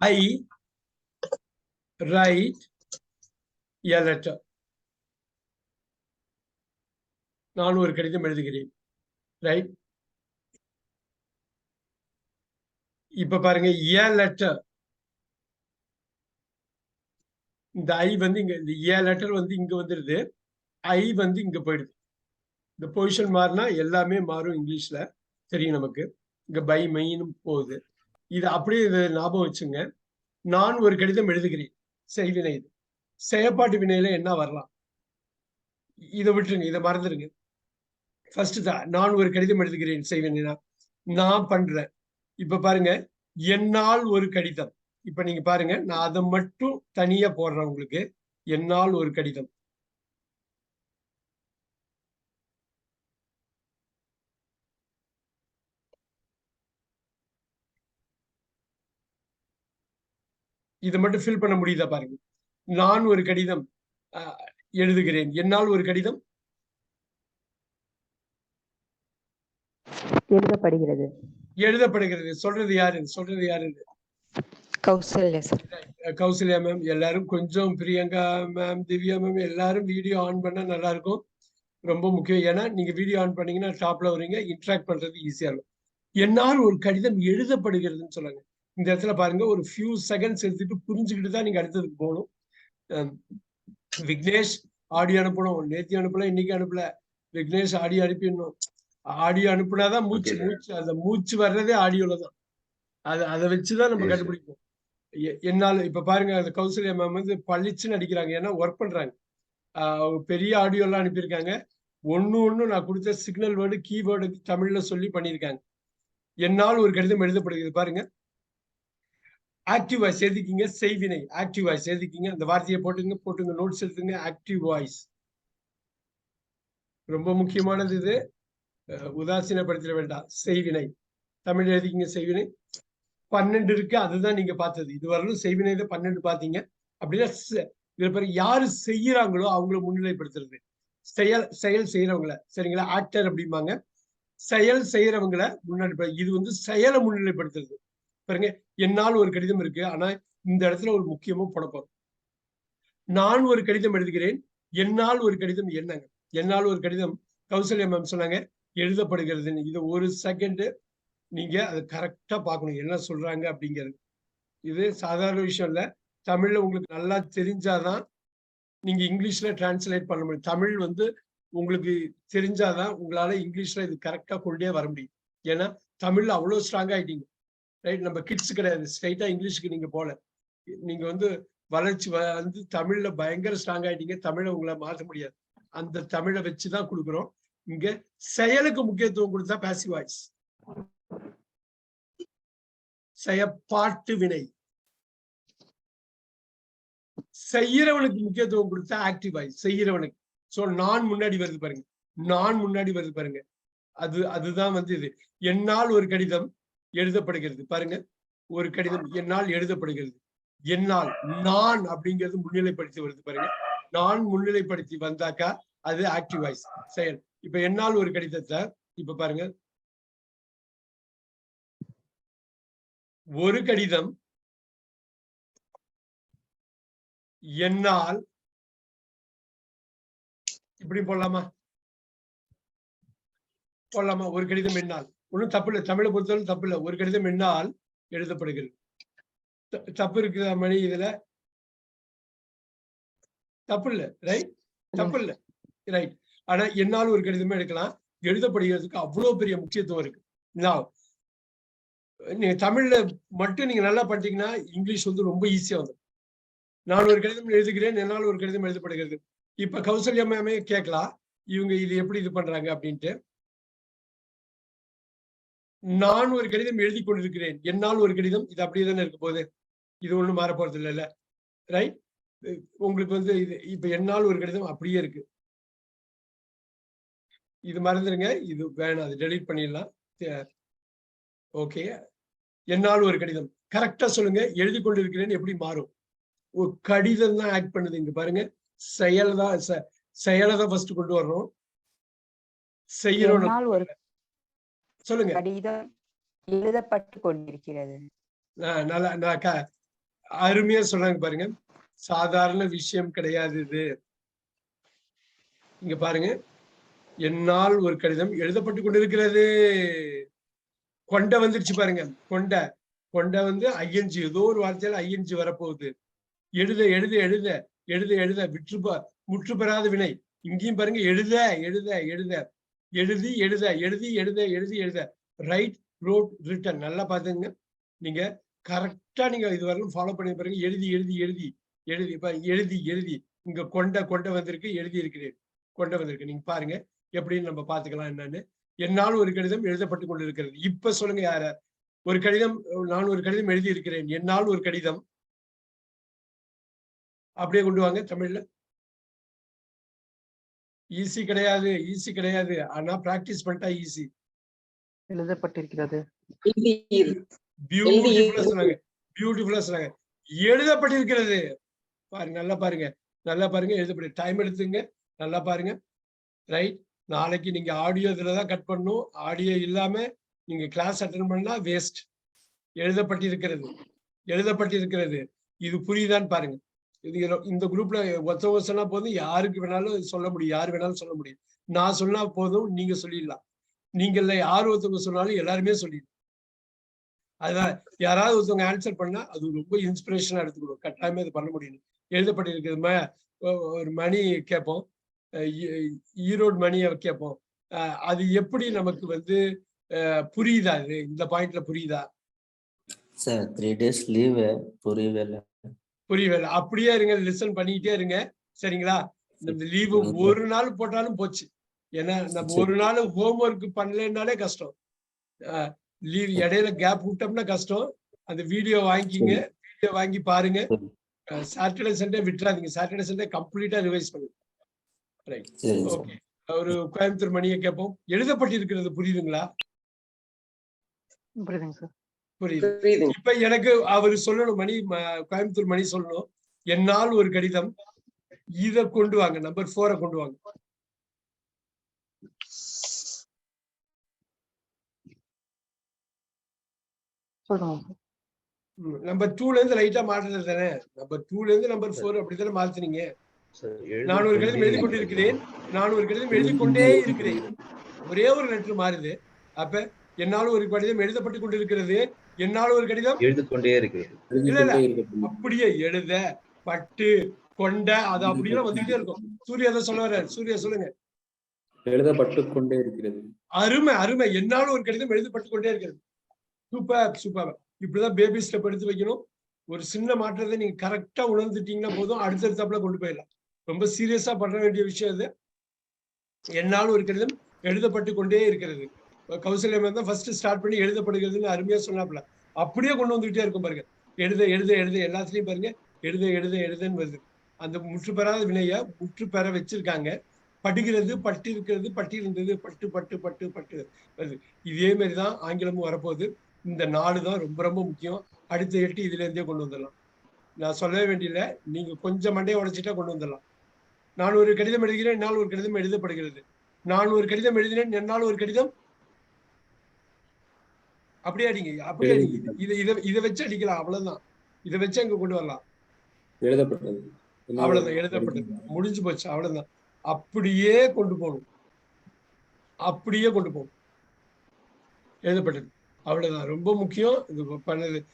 I right a letter நான் ஒரு கடிதம் எழுதுகிறேன். ரைட் இப்ப பாருங்க ஏ லெட்டர் இந்த ஐ வந்து இங்க இந்த ஏ லெட்டர் வந்து இங்க வந்துருது. ஐ வந்து இங்க போயிடுது. இந்த பொசிஷன் மாறினா எல்லாமே மாறும் இங்கிலீஷ்ல. தெரியும் நமக்கு. இங்க பை மெயினும் போகுது. இது அப்படியே இதை ஞாபகம் வச்சுங்க. நான் ஒரு கடிதம் எழுதுகிறேன். செய்வினை இது. செயற்பாட்டு வினையில என்ன வரலாம்? இதை விட்டுருங்க இதை மறந்துடுங்க ஃபர்ஸ்ட் தான் நான் ஒரு கடிதம் எழுதுகிறேன் செய்வினைனா நான் பண்றேன் இப்ப பாருங்க என்னால் ஒரு கடிதம். இப்ப நீங்க பாருங்க நான் அதை மட்டும் தனியா போடுறேன் உங்களுக்கு. என்னால் ஒரு கடிதம். இதை மட்டும் ஃபில் பண்ண முடியுதா பாருங்க. நான் ஒரு கடிதம் எழுதுகிறேன். என்னால் ஒரு கடிதம்? எழுதப்படுகிறது. எழுதப்படுகிறது. சொல்றது யாரு? சொல்றது யாரு கௌசல்யா சார். கௌசல்யா மேம் எல்லாரும் கொஞ்சம் பிரியங்கா மேம் திவ்யா மேம் எல்லாரும் வீடியோ ஆன் பண்ணா நல்லா இருக்கும் ரொம்ப முக்கியம். ஏன்னா நீங்க வீடியோ ஆன் பண்ணீங்கன்னா டாப்ல வரீங்க இன்ட்ராக்ட் பண்றது ஈஸியா இருக்கும். என்னால் ஒரு கடிதம் எழுதப்படுகிறதுன்னு சொல்லுங்க. இந்த இடத்துல பாருங்க ஒரு ஃபியூ செகண்ட்ஸ் எடுத்துட்டு புரிஞ்சுக்கிட்டு தான் நீங்க அடுத்ததுக்கு போகணும். விக்னேஷ் ஆடியோ அனுப்பணும் நேத்தி அனுப்பல இன்னைக்கு அனுப்பல. விக்னேஷ் ஆடியோ அனுப்பிடணும். ஆடியோ அனுப்புனாதான் மூச்சு மூச்சு அந்த மூச்சு வர்றதே ஆடியோல தான். அது அதை வச்சுதான் நம்ம. கண்டுபிடிப்போம். என்னால இப்ப பாருங்க அந்த கௌசல்யா மேம் வந்து பளிச்சுன்னு அடிக்கிறாங்க. ஏன்னா ஒர்க் பண்றாங்க. பெரிய ஆடியோ எல்லாம் அனுப்பியிருக்காங்க. ஒண்ணு ஒண்ணு நான் கொடுத்த சிக்னல் வேர்டு கீவேர்டு தமிழ்ல சொல்லி பண்ணியிருக்காங்க. என்னால் ஒரு கடிதம் எழுதப்படுகிறது. பாருங்க. ஆக்டிவ் வாய்ஸ் எழுதிக்கிங்க செய்வினை. ஆக்டிவ் வாய்ஸ் எழுதிக்கிங்க அந்த வார்த்தையை போட்டுங்க போட்டுங்க நோட்ஸ் எடுத்துங்க ஆக்டிவ் வாய்ஸ் ரொம்ப முக்கியமானது இது. அஹ் உதாசீனப்படுத்திட வேண்டாம். செய்வினை. தமிழ் எழுதிக்கிங்க செய்வினை. பன்னெண்டு இருக்கு அதுதான் நீங்க பார்த்தது. இதுவரையிலும் செய்வினை தான் பன்னெண்டு பார்த்தீங்க. அப்படின்னா இதுல பிறகு யாரு செய்யறாங்களோ அவங்கள முன்னிலைப்படுத்துறது. செயல் செயல் செய்யறவங்கள. சரிங்களா? ஆக்டர் அப்படிம்பாங்க. செயல் செய்யறவங்கள முன்னாடி இது வந்து செயலை முன்னிலைப்படுத்துறது. பாருங்க என்னால் ஒரு கடிதம் இருக்கு. ஆனா இந்த இடத்துல ஒரு முக்கியமா போட நான் ஒரு கடிதம் எழுதுகிறேன் என்னால் ஒரு கடிதம் என்னங்க? என்னால் ஒரு கடிதம் கௌசல்யா மேம் சொன்னாங்க எழுதப்படுகிறதுன்னு இது ஒரு செகண்ட் நீங்க அதை கரெக்டா பார்க்கணும். என்ன சொல்றாங்க அப்படிங்கிறது. இது சாதாரண விஷயம் இல்லை. தமிழ்ல உங்களுக்கு நல்லா தெரிஞ்சாதான் நீங்க இங்கிலீஷ்ல டிரான்ஸ்லேட் பண்ண முடியும். தமிழ் வந்து உங்களுக்கு தெரிஞ்சாதான் உங்களால இங்கிலீஷ்ல இது கரெக்டா கொண்டே வர முடியும். ஏன்னா தமிழ்ல அவ்வளவு ஸ்ட்ராங் ஆயிட்டீங்க. ரைட் நம்ம கிட்ஸ் கிடையாது. ஸ்ட்ரைட்டா இங்கிலீஷுக்கு நீங்க போல. நீங்க வந்து வளர்ச்சி வந்து தமிழ்ல பயங்கர ஸ்ட்ராங் ஆயிட்டீங்க. தமிழை உங்களை மாற்ற முடியாது. அந்த தமிழை வச்சுதான் கொடுக்குறோம். இங்க செயலுக்கு முக்கியத்துவம் கொடுத்தா பாசிவ் வாய்ஸ் பாட்டு வினை. செய்யறவனுக்கு முக்கியத்துவம் கொடுத்தா ஆக்டிவ் வாய்ஸ் செய்யறவனுக்கு. சோ நான் முன்னாடி வருது பாருங்க. நான் முன்னாடி வருது பாருங்க. அது அதுதான் வந்து இது. என்னால் ஒரு கடிதம் எழுதப்படுகிறது. பாருங்க ஒரு கடிதம் என்னால் எழுதப்படுகிறது. என்னால் நான் அப்படிங்கிறது முன்னிலைப்படுத்தி வருது பாருங்க. நான் முன்னிலைப்படுத்தி வந்தாக்கா அது ஆக்டிவ் வாய்ஸ் செயல். இப்ப என்னால் ஒரு கடிதத்தை இப்ப பாருங்க. ஒரு கடிதம் என்னால் இப்படி போடலாமா? போடலாமா? ஒரு கடிதம் என்னால். ஒன்றும் தப்பு இல்லை. தமிழை பொறுத்தவரை தப்பு இல்லை. ஒரு கடிதம் என்னால் எழுதப்படுகிறது. த- தப்பு இருக்குதா மணி இதுல? தப்பு இல்லை. ரைட் தப்பு இல்லை. ரைட் ஆனா என்னால் ஒரு கடிதமே எடுக்கலாம். எழுதப்படுகிறதுக்கு அவ்வளவு பெரிய முக்கியத்துவம் இருக்கு. நீங்க தமிழ்ல மட்டும் நீங்க நல்லா பண்ணிட்டீங்கன்னா இங்கிலீஷ் வந்து ரொம்ப ஈஸியா வந்துடும் நான் ஒரு கடிதம் எழுதுகிறேன். என்னால் ஒரு கடிதம் எழுதப்படுகிறது. இப்ப கௌசல்யா மேமே கேட்கலாம். இவங்க இது எப்படி இது பண்றாங்க அப்படின்ட்டு. நான் ஒரு கடிதம் எழுதி கொண்டிருக்கிறேன். என்னால் ஒரு கடிதம் இது அப்படியே தானே இருக்க போகுது? இது ஒன்றும் மாற போறது இல்லைல்ல ரைட் உங்களுக்கு வந்து இது இப்ப என்னால் ஒரு கடிதம் அப்படியே இருக்கு. இது மறந்துடுங்க இது வேணாம். அது டெலீட் பண்ணிடலாம். ஓகே என்னால் ஒரு கடிதம். கரெக்டா சொல்லுங்க. எழுதி கொண்டிருக்கிறேன்னு எப்படி மாறும்? ஒரு கடிதம் தான் ஆக்ட் பண்ணுது இங்க பாருங்க. செயல் தான் செ- செயலை தான் ஃபர்ஸ்ட் கொண்டு வர்றோம். செய்யணும் ஒரு சொல்லுங்க. கடிதம் எழுதப்பட்டு கொண்டிருக்கிறது நல்லா அருமையா சொல்றாங்க பாருங்க. சாதாரண விஷயம் கிடையாது இது. இங்க பாருங்க. என்னால் ஒரு கடிதம் எழுதப்பட்டு கொண்டிருக்கிறது கொண்ட வந்துருச்சு பாருங்க. கொண்ட. கொண்ட வந்து ஐஎன்ஜி. ஏதோ ஒரு வார்த்தையில ஐஎன்ஜி வரப்போகுது. எழுத எழுத எழுத. எழுத எழுத. விற்று முற்று பெறாத வினை. இங்கேயும் பாருங்க. எழுத எழுத எழுத. எழுதி எழுத எழுதி எழுத எழுதி எழுத. ரைட் ரோட் ரிட்டன் நல்லா பாத்துங்க நீங்க கரெக்டா நீங்க இது வரைக்கும் ஃபாலோ பண்ணி பாருங்க எழுதி எழுதி எழுதி எழுதி. இப்ப எழுதி எழுதி. இங்க கொண்ட கொண்ட வந்திருக்கு எழுதி இருக்கிறேன். கொண்ட வந்திருக்கு. நீங்க பாருங்க எப்படின்னு நம்ம பாத்துக்கலாம் என்னன்னு. என்னால் ஒரு கடிதம் எழுதப்பட்டு கொண்டிருக்கிறது. இப்ப சொல்லுங்க யார? ஒரு கடிதம் நான் ஒரு கடிதம் எழுதி இருக்கிறேன் என்னால் ஒரு கடிதம். அப்படியே கொண்டு வாங்க தமிழ்ல. ஈஸி கிடையாது ஈஸி கிடையாது. ஆனா பிராக்டிஸ் பண்ணிட்டா ஈஸி எழுதப்பட்டிருக்கிறது. பியூட்டிஃபுல்லா சொன்னாங்க. பியூட்டிஃபுல்லா சொன்னாங்க. எழுதப்பட்டிருக்கிறது. பாருங்க நல்லா பாருங்க. நல்லா பாருங்க எழுதப்பட்டு. டைம் எடுத்துங்க. நல்லா பாருங்க. ரைட் நாளைக்கு நீங்க ஆடியோ இதுல தான் கட் பண்ணணும். ஆடியோ இல்லாம நீங்க கிளாஸ் அட்டன் பண்ணா வேஸ்ட் எழுதப்பட்டிருக்கிறது. எழுதப்பட்டிருக்கிறது. இது புரியுதான்னு பாருங்க. இது இந்த குரூப்ல ஒருத்தவங்க சொன்னா போதும் யாருக்கு வேணாலும் சொல்ல முடியும். யாரு வேணாலும் சொல்ல முடியும். நான் சொன்னா போதும் நீங்க சொல்லிடலாம். நீங்கள யார் ஒருத்தவங்க சொன்னாலும் எல்லாருமே சொல்லிடலாம். அதான் யாராவது ஒருத்தவங்க ஆன்சர் பண்ணா அது ரொம்ப இன்ஸ்பிரேஷனா எடுத்துக்கணும். கட்டாயமே இது பண்ண முடியும். எழுதப்பட்டிருக்கிறது ஒரு மணி கேட்போம். ஈரோடு மணியை கேட்போம். அஹ் அது எப்படி நமக்கு வந்து புரியுதா இது? இந்த பாயிண்ட்ல புரியுதா? சார் த்ரீ டேஸ் லீவு புரியவே இல்லை. புரியவில்லை அப்படியே இருங்க லிசன் பண்ணிக்கிட்டே இருங்க. சரிங்களா? இந்த லீவு ஒரு நாள் போட்டாலும் போச்சு. ஏன்னா நம்ம ஒரு நாள் ஹோம்ஒர்க் பண்ணலைன்னாலே கஷ்டம். லீவ் இடையில கேப் விட்டோம்னா கஷ்டம். அந்த வீடியோ வாங்கிக்கிங்க. வீடியோ வாங்கி பாருங்க. சாட்டர்டே சண்டே விட்டுறாதீங்க. சாட்டர்டே சண்டே கம்ப்ளீட்டா ரிவைஸ் பண்ணுங்க. ரைட் ஓகே ஒரு கோயம்புத்தூர் மணியை கேட்போம். எழுதப்பட்டிருக்கிறது புரியுதுங்களா? புரியுதுங்க சார் புரியுது. இப்ப எனக்கு அவர் சொல்லணும் மணி கோயம்புத்தூர் மணி சொல்லணும். என்னால் ஒரு கடிதம் இத கொண்டு வாங்க நம்பர் போரை கொண்டு வாங்க. நம்பர் டூல இருந்து லைட்டா மாற்றுறது தானே? நம்பர் டூல இருந்து நம்பர் போர் அப்படித்தானே மாத்துனீங்க? நான் ஒரு கடிதம் எழுதி கொண்டிருக்கிறேன். நான் ஒரு கடிதம் எழுதி கொண்டே இருக்கிறேன். ஒரே ஒரு லெட்டர் மாறுது. அப்ப என்னால் ஒரு கடிதம் எழுதப்பட்டு கொண்டிருக்கிறது. என்னால் ஒரு கடிதம்? எழுது கொண்டே இருக்கு இல்ல, இல்ல. அப்படியே எழுத பட்டு கொண்ட அது அப்படியே வந்துட்டே இருக்கும். சூர்யா தான் சொல்ல வர்றாரு. சூர்யா சொல்லுங்க. எழுதப்பட்டு கொண்டே இருக்கிறது. அருமை அருமை. என்னாலும் ஒரு கடிதம் எழுதப்பட்டு கொண்டே இருக்கிறது. Super super. இப்படிதான் பேபி ஸ்டெப் எடுத்து வைக்கணும். ஒரு சின்ன மாற்றத்தை நீங்க கரெக்டா உணர்ந்துட்டீங்கன்னா போதும். அடுத்தடுத்தாப்புல கொண்டு போயிடலாம். ரொம்ப சீரியஸா பண்ண வேண்டிய விஷயம் இது என்னால் ஒரு கடிதம் எழுதப்பட்டு கொண்டே இருக்கிறது. கௌசல்யம் தான் ஃபர்ஸ்ட் ஸ்டார்ட் பண்ணி எழுதப்படுகிறதுன்னு அருமையா சொன்னாப்புல. அப்படியே கொண்டு வந்துகிட்டே இருக்கும் பாருங்க. எழுத எழுத எழுத எல்லாத்துலயும் பாருங்க. எழுத எழுத எழுதன்னு வருது. அந்த முற்று பெறாத வினைய முற்று பெற வச்சிருக்காங்க. படுகிறது பட்டு இருக்கிறது பட்டி இருந்தது பட்டு பட்டு பட்டு பட்டு வருது. இதே மாதிரி தான் ஆங்கிலமும் வரப்போகுது. இந்த நாலு தான் ரொம்ப ரொம்ப முக்கியம். அடுத்த எட்டு இதுல இருந்தே கொண்டு வந்துடலாம். நான் சொல்லவே வேண்டியல நீங்க கொஞ்சம் மண்டையை உடைச்சிட்டா கொண்டு வந்துடலாம். நான் ஒரு கடிதம் எழுதுகிறேன் என்னால் ஒரு கடிதம் எழுதப்படுகிறது. நான் ஒரு கடிதம் எழுதினேன் என்னால் ஒரு கடிதம் அப்படியே அடிங்க. அப்படியே அடிங்க. இது- இதை இதை வச்சு அடிக்கலாம். அவ்வளவுதான். இதை வச்சு அங்க கொண்டு வரலாம். எழுதப்பட்டது. அவ்வளவுதான். எழுதப்பட்டது. முடிஞ்சு போச்சு. அவ்வளவுதான். அப்படியே கொண்டு போகணும். அப்படியே கொண்டு போகணும். எழுதப்பட்டது. அவ்வளவுதான். ரொம்ப முக்கியம். இது பண்ணது.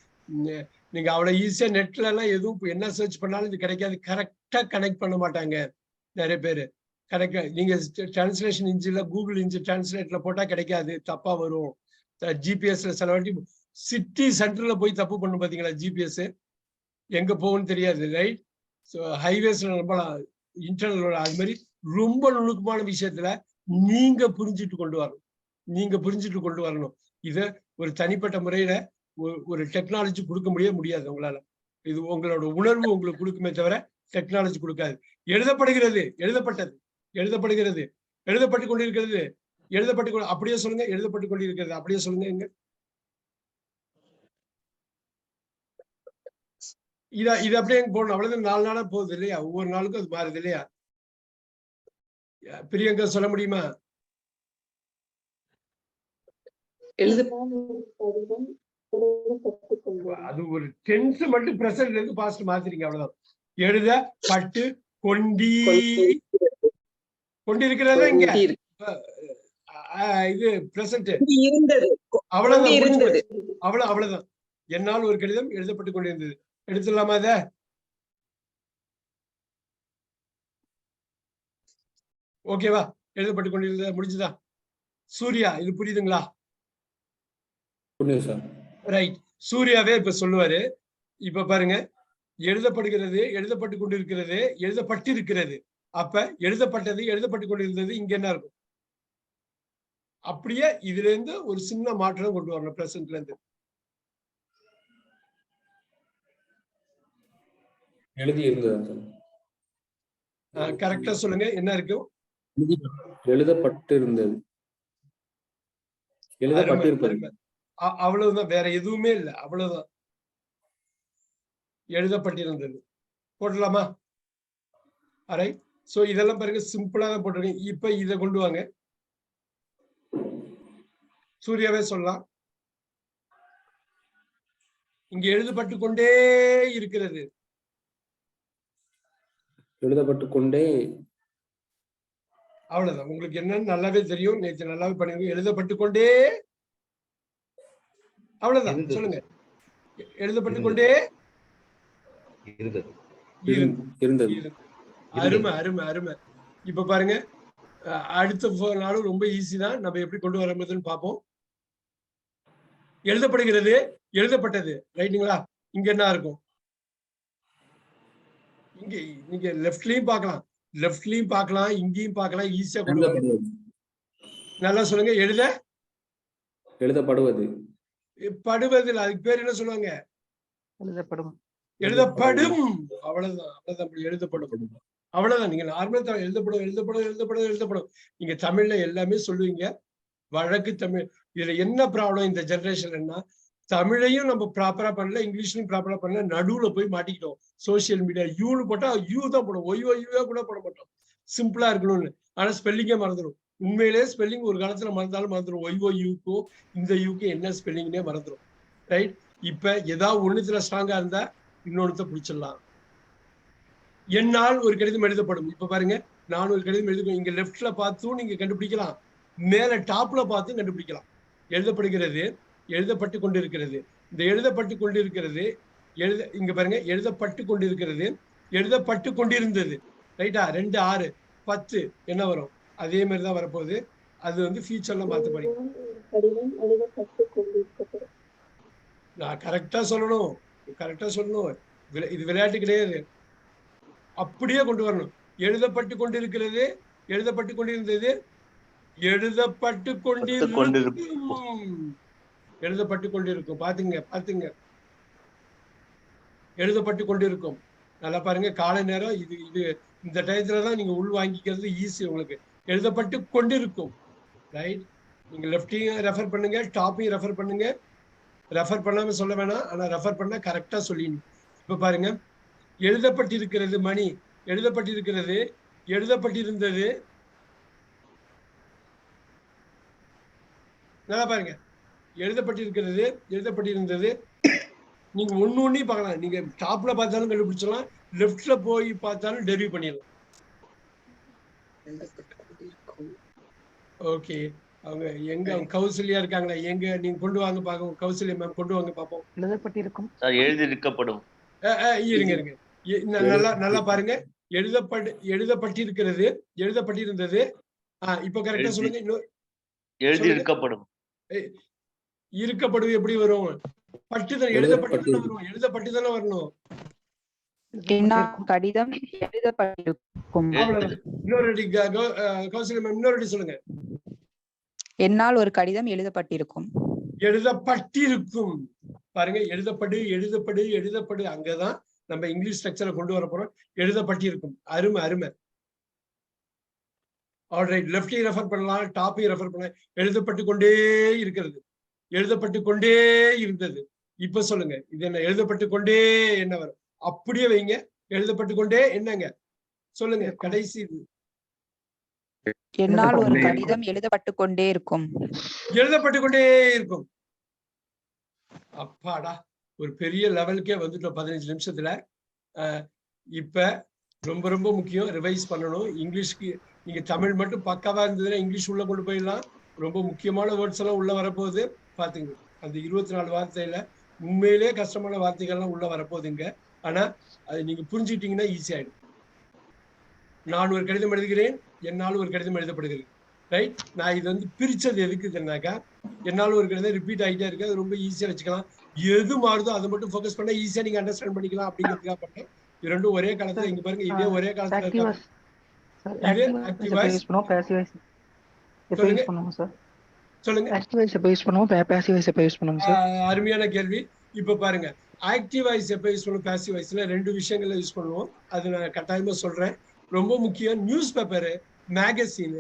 நீங்க அவ்வளவு ஈஸியா நெட்ல எல்லாம் எதுவும் என்ன சர்ச் பண்ணாலும் இது கிடைக்காது. கரெக்டா கனெக்ட் பண்ண மாட்டாங்க. நிறைய பேரு. கரெக்டா நீங்க டிரான்ஸ்லேஷன் இன்ஜின்ல கூகுள் இன்ஜின் டிரான்ஸ்லேட்ல போட்டா கிடைக்காது. தப்பா வரும். ஜிபிஎஸ்ல சில வாட்டி சிட்டி சென்டர்ல போய் தப்பு பண்ணும் பாத்தீங்களா ஜிபிஎஸ் எங்க போகும்னு தெரியாது ரைட் ஸோ ஹைவேஸ்ல நம்பலாம் இன்டர்னல் அது மாதிரி ரொம்ப நுணுக்கமான விஷயத்துல நீங்க புரிஞ்சுட்டு கொண்டு வரணும். நீங்க புரிஞ்சுட்டு கொண்டு வரணும். இதை ஒரு தனிப்பட்ட முறையில ஒரு- ஒரு டெக்னாலஜி கொடுக்க முடிய முடியாது உங்களால. இது உங்களோட உணர்வு உங்களுக்கு கொடுக்குமே தவிர டெக்னாலஜி கொடுக்காது. எழுதப்படுகிறது எழுதப்பட்டது எழுதப்படுகிறது எழுதப்பட்டு கொண்டிருக்கிறது. எழுதப்பட்டு அப்படியே சொல்லுங்க எழுதப்பட்டு கொண்டிருக்கிறது அப்படியே சொல்லுங்க எங்க இத இது அப்படியே போடணும் அவ்வளவுதான் நாலு நாளா போகுது இல்லையா? ஒவ்வொரு நாளுக்கும் அது மாறுது இல்லையா? பிரியங்கா சொல்ல முடியுமா? அது ஒரு டென்ஸ் மட்டும் பிரசன்ட்ல இருந்து பாஸ்ட் மாத்திரீங்க அவ்வளவுதான். எழுத பட்டு கொண்டி. கொண்டிருக்கிறதா. இங்க? இது பிரசன்ட் இருந்தது. அவ்வளவுதான் இருந்தது. அவ்வளவு அவ்வளவுதான். என்னால் ஒரு கடிதம் எழுதப்பட்டு கொண்டிருந்தது. எடுத்துடலாமா அத ஓகேவா எழுதப்பட்டு கொண்டிருந்தது முடிஞ்சுதா? சூர்யா இது புரியுதுங்களா? ரைட் சூர்யாவே இப்ப சொல்லுவாரு. இப்ப பாருங்க. எழுதப்படுகிறது எழுதப்பட்டு கொண்டிருக்கிறது எழுதப்பட்டிருக்கிறது. அப்ப எழுதப்பட்டது எழுதப்பட்டு கொண்டிருந்தது இங்க என்ன இருக்கும்? அப்படியே இதுல இருந்து ஒரு சின்ன மாற்றம் கொண்டு வரணும் பிரசன்ட்ல இருந்து. எழுதி இருந்ததா கரெக்டா சொல்லுங்க என்ன இருக்கும் எழுதப்பட்டு இருந்தது எழுதப்பட்டிருப்பது அவ்வளவுதான் வேற எதுவுமே இல்லை அவ்வளவுதான். எழுதப்பட்டிருந்தது. போடலாமா அரை சோ இதெல்லாம் பாருங்க சிம்பிளா தான் போட்டிருக்கேன். இப்ப இதை கொண்டு வாங்க. சூர்யாவே சொல்லலாம் இங்க எழுதப்பட்டு கொண்டே இருக்கிறது. எழுதப்பட்டு கொண்டே அவ்வளவுதான். உங்களுக்கு என்னன்னு நல்லாவே தெரியும் நேற்று நல்லாவே பண்ணிருக்கோம் எழுதப்பட்டு கொண்டே அவ்வளவுதான். சொல்லுங்க. எழுதப்பட்டு கொண்டே இருந்தது. இருந்து இருந்தது. இருந்து. அருமை அருமை அருமை. இப்ப பாருங்க அடுத்த நாளும் ரொம்ப ஈஸி தான். நம்ம எப்படி கொண்டு வரமுதுன்னு பார்ப்போம். எழுதப்படுகிறது எழுதப்பட்டது. ரைட்டுங்களா இங்க என்ன இருக்கும்? இங்க நீங்க லெஃப்ட்லயும் பார்க்கலாம். லெஃப்ட்லயும் பார்க்கலாம் இங்கேயும் பார்க்கலாம் ஈஸியா நல்லா சொல்லுங்க எழுத. எழுதப்படுவது. படுவதில் அதுக்கு பேர் என்ன சொல்லுவாங்க? எழுதப்படும். எழுதப்படும். அவ்வளவுதான் அவ்வளவுதான் எழுதப்படும். அவ்வளவுதான் நீங்க நார்மலா எழுதப்படும் எழுதப்படும் எழுதப்படும் எழுதப்படும். நீங்க தமிழ்ல எல்லாமே சொல்லுவீங்க. வழக்கு தமிழ். இதுல என்ன ப்ராப்ளம் இந்த ஜெனரேஷன்னா தமிழையும் நம்ம ப்ராப்பரா பண்ணல இங்கிலீஷ்லையும் ப்ராப்பரா பண்ணல நடுவுல போய் மாட்டிக்கிட்டோம். சோசியல் மீடியா யூன்னு போட்டா யூ தான் போடும் ஒய் ஒய்யூவே கூட போட மாட்டோம். சிம்பிளா இருக்கணும்னு. ஆனா ஸ்பெல்லிங்கே மறந்துடும் உண்மையிலேயே ஸ்பெல்லிங் ஒரு காலத்துல மறந்தாலும் மறந்துடும் ஒய் ஒய் யூக்கும் இந்த யூக்கும் என்ன ஸ்பெல்லிங்னே மறந்துடும் ரைட் இப்ப ஏதாவது ஒண்ணுத்துல ஸ்ட்ராங்கா இருந்தா இன்னொருத்த பிடிச்சிடலாம். என்னால் ஒரு கடிதம் எழுதப்படும். இப்ப பாருங்க நான் ஒரு கடிதம் எழுதுவேன் இங்க லெஃப்ட்ல பார்த்தும் நீங்க கண்டுபிடிக்கலாம். மேல டாப்ல பார்த்து கண்டுபிடிக்கலாம். எழுதப்படுகிறது எழுதப்பட்டு கொண்டிருக்கிறது. இந்த எழுதப்பட்டு கொண்டிருக்கிறது எழுத இங்க பாருங்க எழுதப்பட்டு கொண்டிருக்கிறது எழுதப்பட்டு கொண்டிருந்தது. ரைட்டா ரெண்டு ஆறு பத்து என்ன வரும்? அதே மாதிரி தான் வரப்போகுது. அது வந்து ஃபியூச்சர்ல மாத்த படிக்கும் நான் கரெக்டா சொல்லணும். கரெக்டா சொல்லணும். விளை- இது விளையாட்டு கிடையாது. அப்படியே கொண்டு வரணும். எழுதப்பட்டு கொண்டிருக்கிறது எழுதப்பட்டு கொண்டிருந்தது எழுதப்பட்டு கொண்டிருக்கும். எழுதப்பட்டு கொண்டிருக்கும். பாத்துங்க பாத்துங்க. எழுதப்பட்டு கொண்டிருக்கும். நல்லா பாருங்க காலை நேரம் இது இது இந்த டயத்துல தான் நீங்க உள் வாங்கிக்கிறது ஈஸி உங்களுக்கு. எழுதப்பட்டு கொண்டிருக்கும். ரைட் நீங்க லெஃப்டையும் ரெஃபர் பண்ணுங்க டாப்பையும் ரெஃபர் பண்ணுங்க. ரெஃபர் பண்ணாம சொல்ல வேணாம் ஆனா ரெஃபர் பண்ணா கரெக்டா சொல்லிடணும். இப்ப பாருங்க எழுதப்பட்டிருக்கிறது மணி. எழுதப்பட்டிருக்கிறது எழுதப்பட்டிருந்தது நல்லா பாருங்க. எழுதப்பட்டிருக்கிறது எழுதப்பட்டிருந்தது. நீங்க ஒண்ணு ஒண்ணையும் பார்க்கலாம். நீங்க டாப்ல பார்த்தாலும் கண்டுபிடிச்சலாம் லெஃப்ட்ல போய் பார்த்தாலும் டெரிவ் பண்ணிடலாம். ஓகே அவங்க எங்க அவங்க கௌசல்யா இருக்காங்களா எங்க நீங்க கொண்டு வாங்க பாக்க கௌசல்யா மேம் கொண்டு வாங்க பாப்போம் எழுதப்பட்டிருக்கும். சார் எழுதியிருக்கப்படும். இருங்க இருங்க. நல்லா நல்லா பாருங்க. எழுதப்பட்டு எழுதப்பட்டிருக்கிறது எழுதப்பட்டிருந்தது. ஆஹ் இப்ப கரெக்டா எழுதி- சொல்லுங்க. இன்னும் எழுதியிருக்கப்படும். இருக்கப்படுவது எப்படி வரும்? பட்டுதான் எழுதப்பட்டு வரும்? எழுதப்பட்டு தானே வரணும் கடிதம் எழுதப்பட்டிருக்கும். இன்னொரு வாட்டி க- கௌ- அஹ் கௌசல்யா மேம் இன்னொரு வாட்டி சொல்லுங்க. என்னால் ஒரு கடிதம் எழுதப்பட்டிருக்கும். எழுதப்பட்டிருக்கும். பாருங்க எழுதப்படு எழுதப்படு எழுதப்படு. அங்கதான் நம்ம இங்கிலீஷ் ஸ்ட்ரக்சரை கொண்டு வர போறோம். எழுதப்பட்டிருக்கும். அருமை அருமை. ஆல்ரைட் லெஃப்டையும் ரெஃபர் பண்ணலாம் டாப்பையும் ரெஃபர் பண்ணலாம். எழுதப்பட்டு கொண்டே இருக்கிறது. எழுதப்பட்டு கொண்டே இருந்தது. இப்ப சொல்லுங்க இது என்ன எழுதப்பட்டு கொண்டே என்ன வரும்? அப்படியே வைங்க எழுதப்பட்டு கொண்டே என்னங்க? சொல்லுங்க கடைசி இது. என்னால் ஒரு எழுதப்பட்டே கடிதம் எழுதப்பட்டு கொண்டே இருக்கும். எழுதப்பட்டு கொண்டே இருக்கும். அப்பாடா ஒரு பெரிய லெவலுக்கே வந்துட்டோம் பதினஞ்சு நிமிஷத்துல. இப்ப ரொம்ப ரொம்ப முக்கியம் ரிவைஸ் பண்ணணும். இங்கிலீஷ்க்கு நீங்க தமிழ் மட்டும் பக்காவா இருந்ததுன்னா இங்கிலீஷ் உள்ள கொண்டு போயிடலாம். ரொம்ப முக்கியமான வேர்ட்ஸ் எல்லாம் உள்ள வரப்போகுது. பாத்துங்க அந்த இருபத்தி நாலு வார்த்தையில உண்மையிலே கஷ்டமான வார்த்தைகள்லாம் உள்ள வரப்போகுதுங்க. ஆனா அது நீங்க புரிஞ்சுக்கிட்டீங்கன்னா ஈஸி ஆயிடும். நான் ஒரு கடிதம் எழுதுகிறேன் என்னால் ஒரு கடிதம் எழுதப்படுகிறது. ரைட் நான் இது வந்து பிரிச்சது எதுக்குதுன்னாக்கா என்னால் ஒரு கடிதம் ரிப்பீட் ஆகிட்டே இருக்கு அது ரொம்ப ஈஸியா வச்சுக்கலாம். எது மாறுதோ அதை மட்டும் ஃபோக்கஸ் பண்ணா ஈஸியா நீங்க அண்டர்ஸ்டாண்ட் பண்ணிக்கலாம் அப்படிங்கிறதுக்காக பண்ணேன் இது ரெண்டும் ஒரே காலத்துல இங்க பாருங்க இதே ஒரே காலத்துல அருமையான கேள்வி. இப்ப பாருங்க. ஆக்டிவ் வாய்ஸ் எப்ப யூஸ் பண்ணுவோம் பாசிவ் வாய்ஸ்ல ரெண்டு விஷயங்கள்ல யூஸ் பண்ணுவோம். அது நான் கட்டாயமா சொல்றேன். ரொம்ப முக்கியம் நியூஸ் பேப்பரு மேகசின்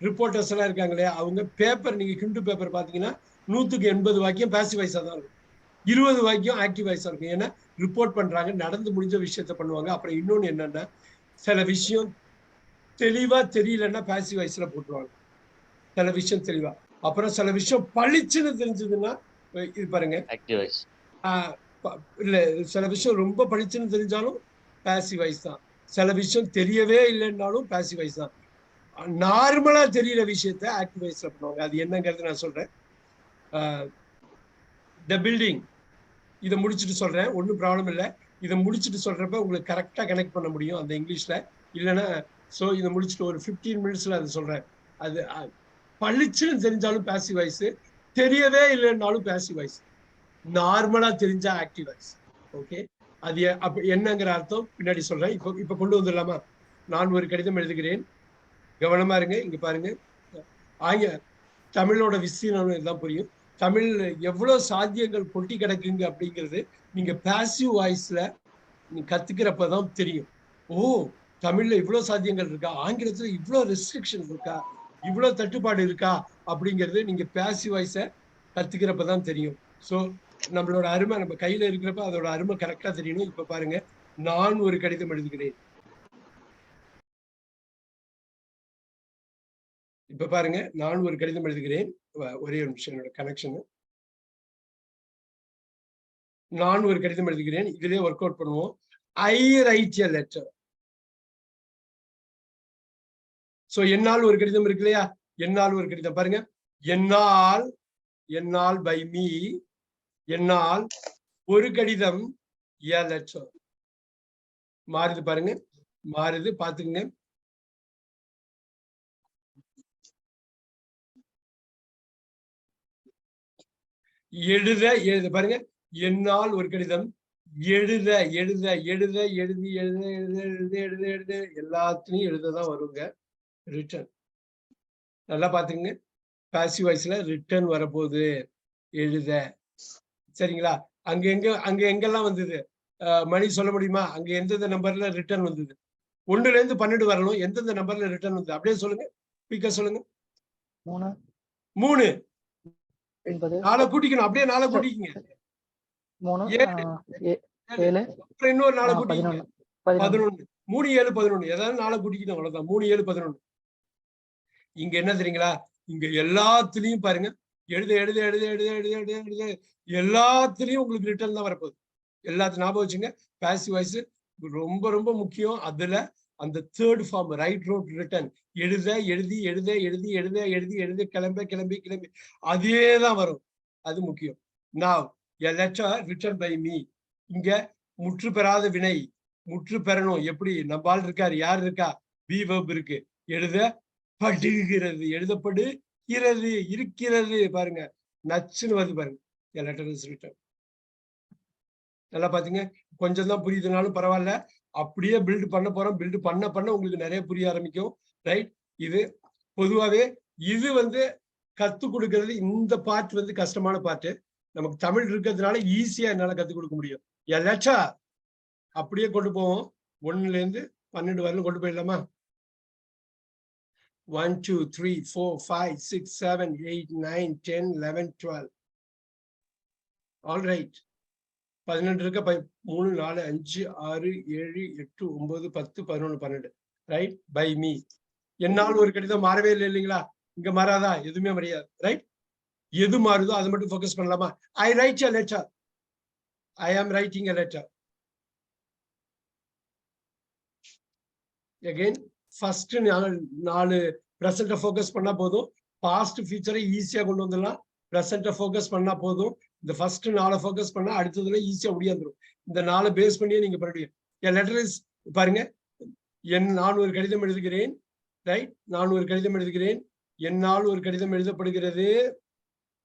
ரிப்போர்ட்டர்ஸ் எல்லாம் இருக்காங்களே அவங்க பேப்பர் நீங்க ஹிந்து பேப்பர் பாத்தீங்கன்னா நூத்துக்கு எண்பது வாக்கியம் பாசிவ் வாய்ஸா தான் இருக்கும். இருபது வாக்கியம் ஆக்டிவ் வாய்ஸா இருக்கும். ஏன்னா ரிப்போர்ட் பண்றாங்க நடந்து முடிஞ்ச விஷயத்த பண்ணுவாங்க. அப்புறம் இன்னொன்னு என்னன்னா சில விஷயம் தெளிவா தெரியலன்னா பாசிவ் வாய்ஸ்ல போட்டுருவாங்க. சில விஷயம் தெளிவா. அப்புறம் சில விஷயம் பளிச்சுன்னு தெரிஞ்சதுன்னா இது பாருங்க. இல்ல சில விஷயம் ரொம்ப படிச்சுன்னு தெரிஞ்சாலும் பாசிவ் வாய்ஸ் தான். சில விஷயம் தெரியவே இல்லைன்னாலும் பாசிவ் வாய்ஸ் தான். நார்மலா தெரியற விஷயத்த ஆக்டிவ் வாய்ஸ்ல பண்ணுவாங்க. அது என்னங்கிறது நான் சொல்றேன். த பில்டிங் இதை முடிச்சுட்டு சொல்றேன். ஒன்றும் ப்ராப்ளம் இல்லை. இதை முடிச்சுட்டு சொல்றப்ப உங்களுக்கு கரெக்டா கனெக்ட் பண்ண முடியும் அந்த இங்கிலீஷ்ல. இல்லைன்னா ஸோ இதை முடிச்சுட்டு ஒரு ஃபிஃப்டீன் மினிட்ஸ்ல அதை சொல்றேன். அது பளிச்சுன்னு தெரிஞ்சாலும் பேசிவ் வாய்ஸ் தெரியவே இல்லைன்னாலும் பேசிவ் வாய்ஸ் நார்மலா தெரிஞ்சா ஆக்டிவ் வாய்ஸ் ஓகே அது அப்போ என்னங்கிற அர்த்தம் பின்னாடி சொல்றேன். இப்போ இப்ப கொண்டு வந்துடலாமா? நான் ஒரு கடிதம் எழுதுகிறேன். கவனமா இருங்க இங்க பாருங்க. ஆங்க தமிழோட விசீனம் இதுதான் புரியும். தமிழ் எவ்வளவு சாத்தியங்கள் கொட்டி கிடக்குங்க அப்படிங்கிறது நீங்க வாய்ஸில் வாய்ஸ்ல கற்றுக்கிறப்ப தான் தெரியும். ஓ தமிழ்ல இவ்வளவு சாத்தியங்கள் இருக்கா? ஆங்கிலத்துல இவ்வளவு ரெஸ்ட்ரிக்ஷன் இருக்கா? இவ்வளவு தட்டுப்பாடு இருக்கா? அப்படிங்கிறது நீங்க பாசிவ் வாய்ஸ கத்துக்கிறப்பதான் தெரியும். ஸோ நம்மளோட அருமை நம்ம கையில இருக்கிறப்ப அதோட அருமை கரெக்டா தெரியணும். இப்ப பாருங்க நான் ஒரு கடிதம் எழுதுகிறேன். இப்ப பாருங்க நான் ஒரு கடிதம் எழுதுகிறேன். ஒரே ஒரு நிமிஷம் என்னோட கனெக்ஷன் நான் ஒரு கடிதம் எழுதுகிறேன். இதுலயே ஒர்க் அவுட் பண்ணுவோம். I write a letter so என்னால் ஒரு கடிதம் இருக்கு இல்லையா என்னால் ஒரு கடிதம். பாருங்க. என்னால் என்னால் பை மீ என்னால் ஒரு கடிதம் ஏ லட்சம். மாறுது பாருங்க. மாறுது. பாத்துங்க எழுத எழுத. பாருங்க. என்னால் ஒரு கடிதம் எழுத எழுத எழுத எழுதி எழுத எழுத எழுத எழுத எழுத எல்லாத்துலயும் எழுததான் வருங்க. ரிட்டர்ன் நல்லா பாத்துங்க பாசிவ் வாய்ஸ்ல ரிட்டர்ன் வரப்போகுது. எழுத. சரிங்களா? அங்க எங்க அங்க எங்கெல்லாம் வந்தது? மணி சொல்ல முடியுமா? அங்க எந்தெந்த நம்பர்ல ரிட்டர்ன் வந்தது? ஒண்ணுல இருந்து பன்னெண்டு வரணும். எந்தெந்த நம்பர்ல ரிட்டர்ன் வந்தது? அப்படியே சொல்லுங்க. ஸ்பீக்கர் சொல்லுங்க. மூணு. நாளை கூட்டிக்கணும். அப்படியே நாளை கூட்டிக்கங்க. இன்னொரு நாளை கூட்டிக்கங்க. பதினொன்னு. மூணு ஏழு பதினொன்னு. ஏதாவது நாளை கூட்டிக்கணும். அவ்வளவுதான். மூணு ஏழு பதினொன்னு. இங்க என்ன தெரியுங்களா? இங்க எல்லாத்துலயும் பாருங்க. எழுத எழுத எழுத எழுத எழுத எழுத எழுத. எல்லாத்துலயும் உங்களுக்கு ரிட்டர்ன் தான் வரப்போகுது. எல்லாத்தையும் ஞாபகம் வச்சுங்க. பேசிவ் வாய்ஸ் ரொம்ப ரொம்ப முக்கியம். அதுல அந்த third form write wrote written எழுத எழுதி எழுத எழுதி எழுத எழுதி எழுத கிளம்ப கிளம்பி கிளம்பி. அதே தான் வரும். அது முக்கியம். நான் a letter written by me இங்க முற்று பெறாத வினை. முற்று பெறணும். எப்படி? நம்ம ஆள் இருக்காரு. யார் இருக்கா? பி வெப் இருக்கு. எழுத படுகிறது. எழுதப்படுகிறது இருக்கிறது. பாருங்க. நச்சுன்னு வருது பாருங்க. எ லெட்டர் இஸ் ரிட்டர்ன் நல்லா பாத்தீங்க? கொஞ்சம் தான் புரியுதுனாலும் பரவாயில்ல. அப்படியே பில்டு பண்ண போறோம். பில்டு பண்ண பண்ண உங்களுக்கு நிறைய புரிய ஆரம்பிக்கும். ரைட் இது பொதுவாவே இது வந்து கத்து கொடுக்கறது இந்த பார்ட் வந்து கஷ்டமான பார்ட்டு நமக்கு தமிழ் இருக்கிறதுனால ஈஸியா என்னால கத்து கொடுக்க முடியும். எ லெட்டர் அப்படியே கொண்டு போவோம். ஒண்ணுல இருந்து பன்னெண்டு வரலும் கொண்டு போயிடலாமா? One two three four five six seven eight nine ten eleven twelve all right பதினெண்டு இருக்க பை மூணு நாலு அஞ்சு ஆறு ஏழு எட்டு ஒன்பது பத்து பதினொன்று பன்னெண்டு. ரைட் பை மீ என்னால் ஒரு கடிதம் மாறவே இல்லை இல்லைங்களா? இங்க மாறாதா? எதுவுமே மறையாது. ரைட் எது மாறுதோ அதை மட்டும் ஃபோக்கஸ் பண்ணலாமா? ஐ right a letter I am writing a letter again first நாலு நாலு ப்ரெசண்ட்டை ஃபோக்கஸ் பண்ணா போதும். பாஸ்ட் ஃபியூச்சரை ஈஸியாக கொண்டு வந்துடலாம். ப்ரெசண்ட்டை ஃபோக்கஸ் பண்ணா போதும். இந்த ஃபர்ஸ்ட் நாளை ஃபோக்கஸ் பண்ணா அடுத்ததுல ஈஸியாக முடியாந்துடும் இந்த நாளை பேஸ் பண்ணியே நீங்க பண்ண முடியும் என் லெட்டர் இஸ் பாருங்க. என் நான் ஒரு கடிதம் எழுதுகிறேன் ரைட் நான் ஒரு கடிதம் எழுதுகிறேன். என்னால் ஒரு கடிதம் எழுதப்படுகிறது.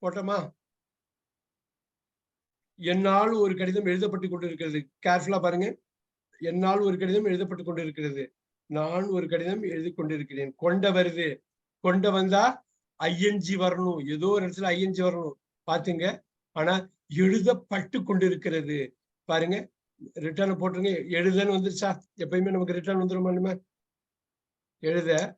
போட்டோமா? என்னால் ஒரு கடிதம் எழுதப்பட்டு கொண்டிருக்கிறது. கேர்ஃபுல்லா பாருங்க. என்னால் ஒரு கடிதம் எழுதப்பட்டு கொண்டிருக்கிறது. நான் ஒரு கடிதம் எழுதி கொண்டிருக்கிறேன். கொண்ட வருது கொண்ட வந்தா ஐஎன்ஜி வரணும் ஏதோ ஒரு இடத்துல ஐஎன்ஜி வரணும் பாத்துங்க. ஆனா எழுதப்பட்டு கொண்டிருக்கிறது. பாருங்க. ரிட்டர்ன் போட்டுருங்க. எழுதன்னு வந்துருச்சா? எப்பயுமே நமக்கு ரிட்டர்ன் வந்துருமா எழுத.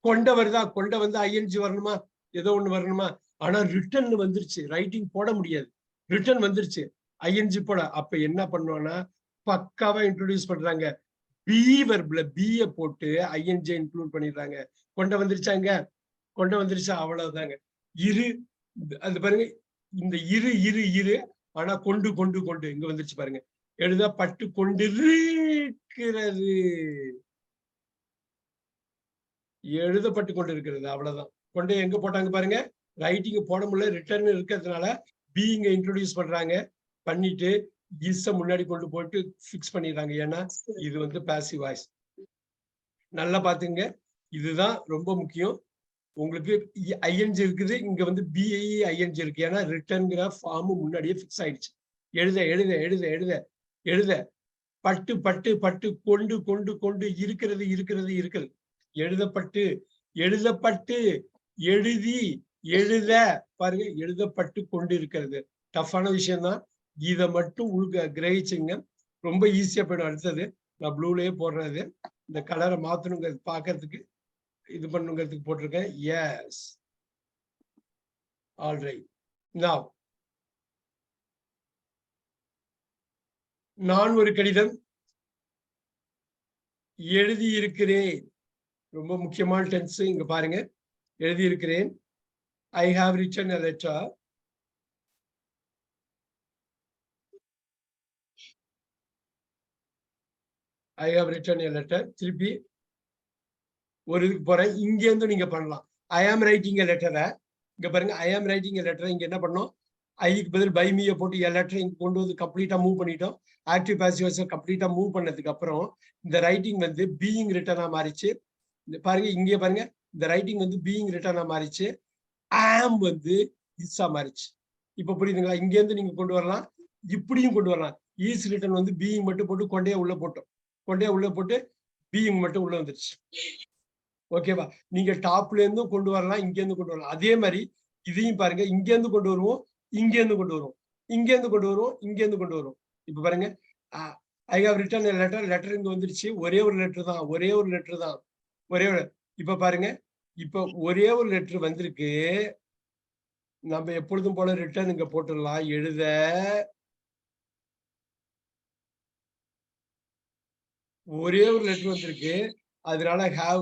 கொண்ட வருதா கொண்ட வந்து ஐஎன்ஜி வரணுமா? ஏதோ ஒண்ணு வரணுமா? ஆனா ரிட்டர்ன் வந்துருச்சு. ரைட்டிங் போட முடியாது. ரிட்டர்ன் வந்துருச்சு. ஐஎன்ஜி போட. அப்ப என்ன பண்ணுவோம்னா பக்காவா இன்ட்ரோடியூஸ் பண்றாங்க. பி வெர்ப்ல பிய போட்டு ஐஎன்ஜி இன்க்ளூட் பண்ணிடுறாங்க. கொண்ட வந்துருச்சாங்க? கொண்ட வந்துருச்சா அவ்வளவுதாங்க. இரு அது பாருங்க இந்த இரு இரு இரு ஆனா கொண்டு கொண்டு கொண்டு இங்க வந்துருச்சு பாருங்க. எழுதப்பட்டு கொண்டிருக்கிறது. எழுதப்பட்டு கொண்டிருக்கிறது அவ்வளவுதான். கொண்டு எங்க போட்டாங்க பாருங்க? ரைட்டிங் போட முடியல ரிட்டர்ன் இருக்கிறதுனால பி இங்க இன்ட்ரோடியூஸ் பண்றாங்க. பண்ணிட்டு இஸ்ஸ முன்னாடி கொண்டு போயிட்டு ஃபிக்ஸ் பண்ணிடுறாங்க. ஏன்னா இது வந்து பாசிவ் வாய்ஸ் நல்லா பாத்துங்க. இதுதான் ரொம்ப முக்கியம். உங்களுக்கு ஐஎன்ஜி இருக்குது. இங்க வந்து பிஐ ஐஎன்ஜி இருக்கு. ஏன்னா ரிட்டர்ன்கிற ஃபார்ம் முன்னாடியே ஃபிக்ஸ் ஆயிடுச்சு. எழுத எழுத எழுத எழுத எழுத. பட்டு பட்டு பட்டு கொண்டு கொண்டு கொண்டு இருக்கிறது இருக்கிறது இருக்கிறது. எழுதப்பட்டு எழுதப்பட்டு எழுதி எழுத. பாருங்க எழுதப்பட்டு கொண்டு இருக்கிறது. டஃப்பான விஷயம்தான். இதை மட்டும் உள்க கிரகிச்சுங்க. ரொம்ப ஈஸியா போயிடும். அடுத்தது நான் ப்ளூலயே போடுறது. இந்த கலரை மாத்தணுங்கிறது பாக்குறதுக்கு இது பண்ணுங்கிறதுக்கு போட்டிருக்கேன். எஸ் ஆல்ரைட் நான் ஒரு கடிதம் எழுதியிருக்கிறேன். ரொம்ப முக்கியமான டென்ஸ் இங்க பாருங்க. எழுதியிருக்கிறேன். I have written a letter I have written a letter திருப்பி ஒரு இதுக்கு போறேன். இங்க இருந்து நீங்க பண்ணலாம். ஐ ஆம் ரைட்டிங் ஏ லெட்டரை இங்க பாருங்க. ஐ ஆம் ரைட்டிங் ஏ லெட்டரை இங்க என்ன பண்ணோம்? ஐக்கு பதில் பைமியை போட்டு ஏ லெட்டரை இங்க கொண்டு வந்து கம்ப்ளீட்டா மூவ் பண்ணிட்டோம். ஆக்டிவ் பாசிவ் கம்ப்ளீட்டா மூவ் பண்ணதுக்கு அப்புறம் இந்த ரைட்டிங் வந்து பீயிங் ரிட்டர்னா மாறிச்சு. பாருங்க இங்கே பாருங்க. இந்த ரைட்டிங் வந்து பீயிங் ரிட்டர்னா மாறிச்சு. ஆம் வந்து இஸ்ஸா மாறிச்சு. இப்ப புரியுதுங்களா? இங்க இருந்து நீங்க கொண்டு வரலாம். இப்படியும் கொண்டு வரலாம். ஈஸ் ரிட்டர்ன் வந்து பீயிங் மட்டும் போட்டு கொண்டே உள்ள போட்டோம். கொண்டே உள்ள போட்டு பீயிங் மட்டும் உள்ள வந்துருச்சு. ஓகேவா நீங்க டாப்ல இருந்தும் கொண்டு வரலாம் இங்க இருந்து கொண்டு வரலாம். அதே மாதிரி இதையும் பாருங்க இங்க இருந்து கொண்டு வருவோம் இங்க இருந்து கொண்டு வருவோம். இங்க இருந்து கொண்டு வருவோம் இங்க இருந்து கொண்டு வருவோம். இப்ப பாருங்க I have written letter letter இங்க வந்துருச்சு. ஒரே ஒரு லெட்டர் தான் ஒரே ஒரு லெட்டர் தான். ஒரே ஒரு இப்ப பாருங்க இப்ப ஒரே ஒரு லெட்டர் வந்திருக்கு. நம்ம எப்பொழுதும் போல ரிட்டர்ன் இங்க போட்டுடலாம். எழுத ஒரே ஒரு லெட்டர் வந்திருக்கு. அதனால ஹாவ்